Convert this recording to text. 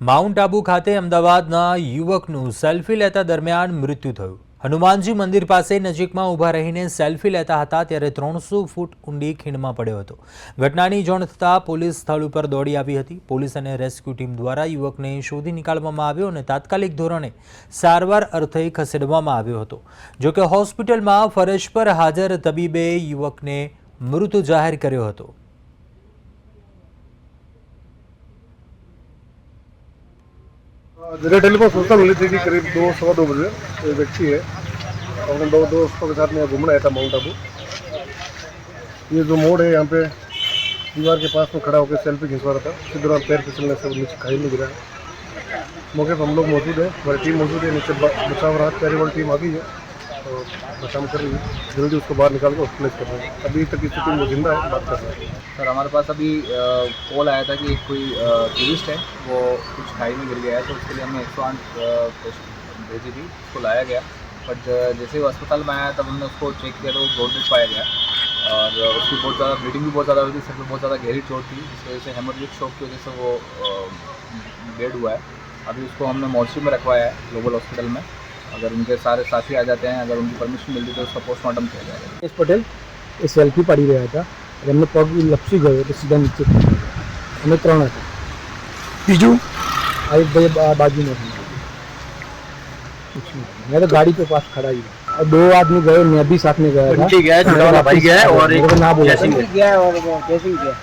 Mount Abu ખાતે અમદાવાદના યુવકનું selfie લેતા દરમિયાન મૃત્યુ થયું. હનુમાનજી મંદિર પાસે નજીકમાં ઊભા રહીને સેલ્ફી લેતા હતા ત્યારે ત્રણસો ફૂટ ઊંડી ખીણમાં પડ્યો હતો. ઘટનાની જાણ થતાં પોલીસ સ્થળ ઉપર દોડી આવી હતી. પોલીસ અને રેસ્ક્યુ ટીમ દ્વારા યુવકને શોધી નીકાળવામાં આવ્યો અને તાત્કાલિક ધોરણે સારવાર અર્થે ખસેડવામાં આવ્યો હતો. જોકે હોસ્પિટલમાં ફરજ પર હાજર તબીબે યુવકને મૃત જાહેર કર્યો હતો. जगह टेलीफोन सूचना मिली थी कि करीब दो सवा दो बजे एक व्यक्ति है अपने दो दोस्तों के साथ में घूमना आया था माउंट आबू। ये जो मोड़ है, यहाँ पे दीवार के पास में खड़ा होकर सेल्फी खिंचवा रहा था। इसी दौरान पैर फिसलने से नीचे खाई में गिरा मौके पर हम लोग मौजूद है, हमारी टीम मौजूद है, नीचे बचाव राहत कार्य टीम आ गई है। तो बचाव कर रही है। जल्दी उसको बाहर निकाल कर हॉस्पिटलाइज कर रहे हैं। अभी तक स्थिति में ज़िंदा है, बात कर रहे हैं। सर, हमारे पास अभी कॉल आया था कि कोई टूरिस्ट है, वो कुछ खाई में गिर गया है तो उसके लिए हमने एक सौ आठ भेजी थी, उसको लाया गया। बट जैसे वो अस्पताल में आया, तब हमने उसको चेक किया तो ब्लड डेड पाया गया। और उसकी बहुत ज़्यादा ब्लीडिंग भी बहुत ज़्यादा हुई थी, सर में बहुत ज़्यादा गहरी चोट थी जिस वजह से हेमोरेजिक शॉक की वजह से वो डेड हुआ है। अभी उसको हमने मॉर्चरी में रखवाया है ग्लोबल हॉस्पिटल में। अगर उनके सारे साथी आ जाते हैं अगर उनकी परमिशन मिलती तो उसका पोस्टमार्टम किया जाएगा એસ પટેલ એ સેલ્ફી પાડી રહ્યા હતા અને એમને પગ લપસી ગયો એટલે સીધા નીચે પડી ગયા અમે ત્રણ હતા બીજું આ એક ભાઈ બા- બાજુમાં હતા कुछ नहीं मैं तो गाड़ी के पास खड़ा ही था और दो आदमी गए मैं भी साथ में गया था ठीक है छोटा वाला भाई गया है और मेरे को एक ना बोला जैसिंग है गया और कैसे गया